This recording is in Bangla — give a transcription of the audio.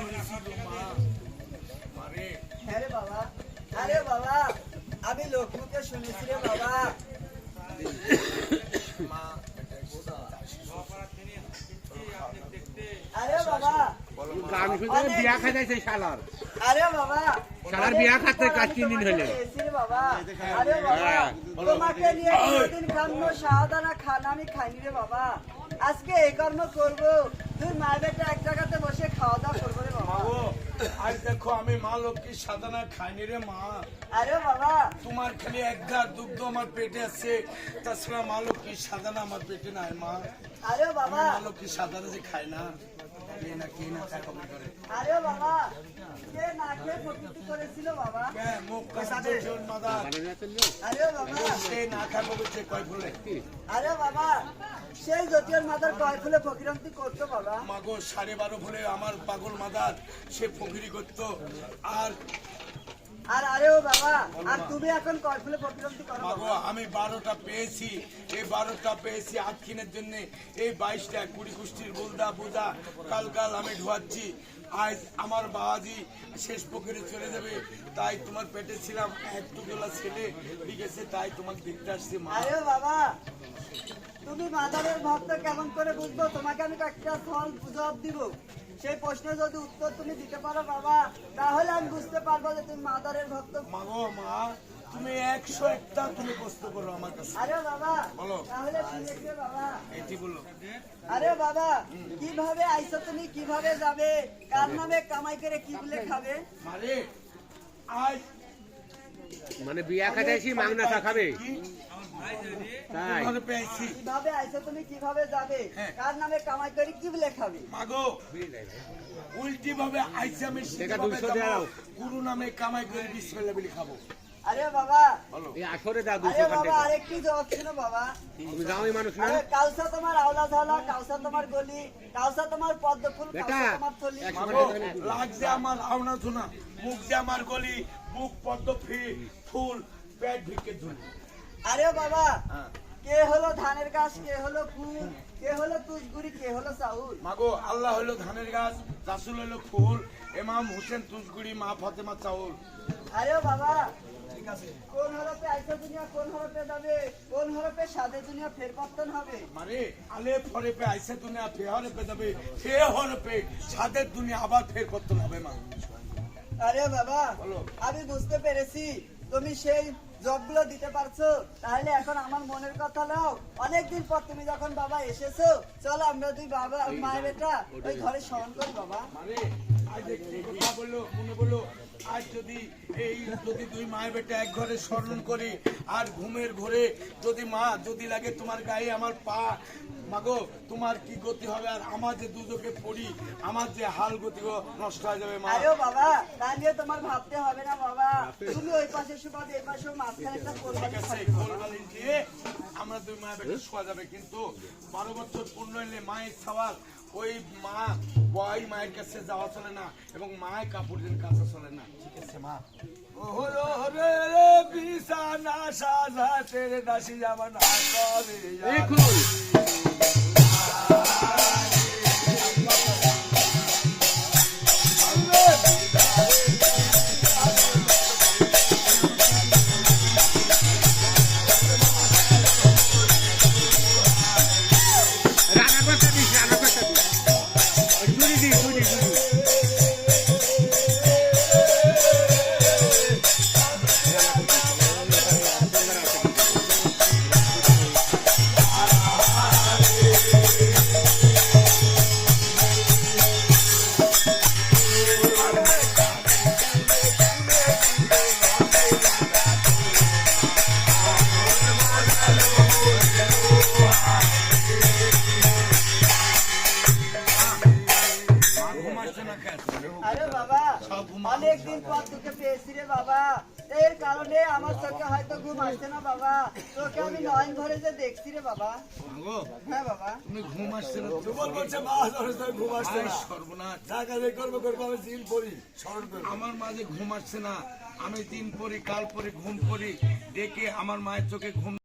করেছিল মা মারে হ্যাঁ বাবা আরে বাবা আমি লোকমুখে শুনেছি রে বাবা। আরে বাবা গান শুনে বিয়া খাইছে শালার। আরে বাবা শালার বিয়া খাতে কাজ তিন দিন হলে বাবা। আরে বাবা তোমাকে নিয়ে কোনদিন কান্ন সাহাদানা খানা আমি খাইনি রে বাবা। আজকে এই কর্ম করব। তুই মা বেটা এক জায়গাতে বসে খাওয়া দাওয়া করব রে বাবা। আজ দেখো আমি মা লক্ষ্মীর সাধনা খাইনি রে মা। আরে বাবা। তোমার খালি এক দুগ্ধ আমার পেটে আছে তাছাড়া মা লক্ষ্মীর সাধনা আমার পেটে নাই মা। আরে বাবা। মা লক্ষ্মীর সাধনা যে খাই না। কে না কে না খায় কবে করে। আরে বাবা কে না খেয়ে প্রকৃতি করেছিল বাবা? মুখ কাছে আরে বাবা। সে না খায় কয় ফুলে আরে বাবা। সেই মাদার কয় ফুলে ফকিরান্তি করতো বাবা। মাগো সাড়ে বারো ফুলে আমার পাগল মাদার সে ফকিরি করতো। আর আর আরে ও বাবা আর তুমি এখন কয় ফুলে ফকিরান্তি করো মাগো আমি বারোটা পেয়েছি। এই বারোটা পেয়েছি আটকিনের জন্য। এই বাইশটা কুড়ি কুষ্টির বোলদা বোঝা কাল কাল আমি ঢোয়াচ্ছি আজ আমার বাবাজি শেষ পুকুরে চলে যাবে তাই তোমার পেটে ছিলাম ছেলে। ঠিক আছে তাই তোমাকে দেখতে আসছি মা। বাবা তুমি মাদারের ভক্ত কেমন করে বুঝব? তোমাকে আমি একটা ফল জবাব দিব। সেই প্রশ্নের যদি উত্তর তুমি দিতে পারো বাবা তাহলে আমি বুঝতে পারব যে তুমি মাদারের ভক্ত। মাগো মা তুমি একশো একটা তুমি কষ্ট করো আমার কাছে। আরে বাবা বলো। তাহলে বাবা। এটি বলো। আরে বাবা কীভাবে আইসো তুমি? কীভাবে যাবে? কার নামে কামাই করে কি বলে খাবে? আজ মানে বিয়া খাইছি মাংনা চা খাবে? কি? পেয়েছি। কীভাবে আইসো তুমি? কীভাবে যাবে? হ্যাঁ। কার নামে কামাই করে কি বলে খাবে? মাগো উল্টি ভাবে আইসি আমি। গুরু নামে কামাই করে বলে খাব। আরে বাবা। এই আসরে দাও আরে বাবা টাকা। জবাব ছিল বাবা? তুমি গাঁওই মানুষ না? আরে কাউসা তোমার আওলা ঝালা কাউসা তোমার গলি কাউসা তোমার পদ্ম ফুল কাউসা তোমার থলি। এক- মাগো লাগ যে আমার আওনা ধুনা মুখ যে আমার গলি বুক পদ্ম ফুল পেট ভিকে ধুলি আরে বাবা হ্যাঁ। কে হলো ধানের গাছ কে হলো ফুল কে হলো তুষগুড়ি কে হলো চাউল? মাগো আল্লাহ হইল ধানের গাছ রাসুল হইল ফুল এমাম হোসেন তুসগুড়ি মা ফাতেমা চাউল। আরে বাবা কোন হরফে আইসা দুনিয়া কোন হরফে যাবে? কোন হরফে সাদে দুনিয়া ফের হবে? মানে আলে ফরে পে দুনিয়া ফে হরে যাবে। ফে হরে পে দুনিয়া আবার ফের হবে মা আরে বাবা আমি বুঝতে পেরেছি। তুমি সেই জবগুলো দিতে পারছ। তাহলে এখন আমার মনের কথা নাও। অনেকদিন পর তুমি যখন বাবা এসেছ চলো আমরা দুই বাবা মায়ের বেটা ওই ঘরে স্মরণ করি বাবা। কথা বলল মনে বলল আজ যদি এই যদি দুই মায়ের বেটা এক ঘরে স্মরণ করি আর ঘুমের ঘরে যদি মা যদি লাগে তোমার গায়ে আমার পা মাগো তোমার কি গতি হবে আর আমার যে দুজকে পড়ি আমার যে হাল গতি নষ্ট হয়ে যাবে মা আরেও বাবা তা নিয়ে তোমার ভাবতে হবে না বাবা। তুমি ওই পাশে শুকাবে এই পাশে মাঝখানে একটা ঠিক কোরবানি আছে থাকবে গোল বালিশ দিয়ে আমরা দুই মায়ের বেটা শোয়া যাবে। কিন্তু বারো বছর পূর্ণ হলে মায়ের সওয়াল ওই মা ওই মায়ের কাছে যাওয়া চলে না এবং মায়ের কাপড়ের কাছে চলে না। ঠিক আছে মা। হরে রে বিছানা সাজা তেরে দাসি যাবা না কবে অনেকদিন পর তোকে পেয়েছি রে বাবা। এর কারণে আমার চোখে হয়তো ঘুম আসছে না বাবা। তোকে আমি নয়ন ধরে যে দেখছি রে বাবা। হ্যাঁ বাবা। তুমি ঘুম আসছে না আয় সর্বনাশ। আমার মাঝে ঘুম আসছে না আমি দিন পরি কাল পরি ঘুম পরি ডেকে আমার মায়ের চোখে ঘুম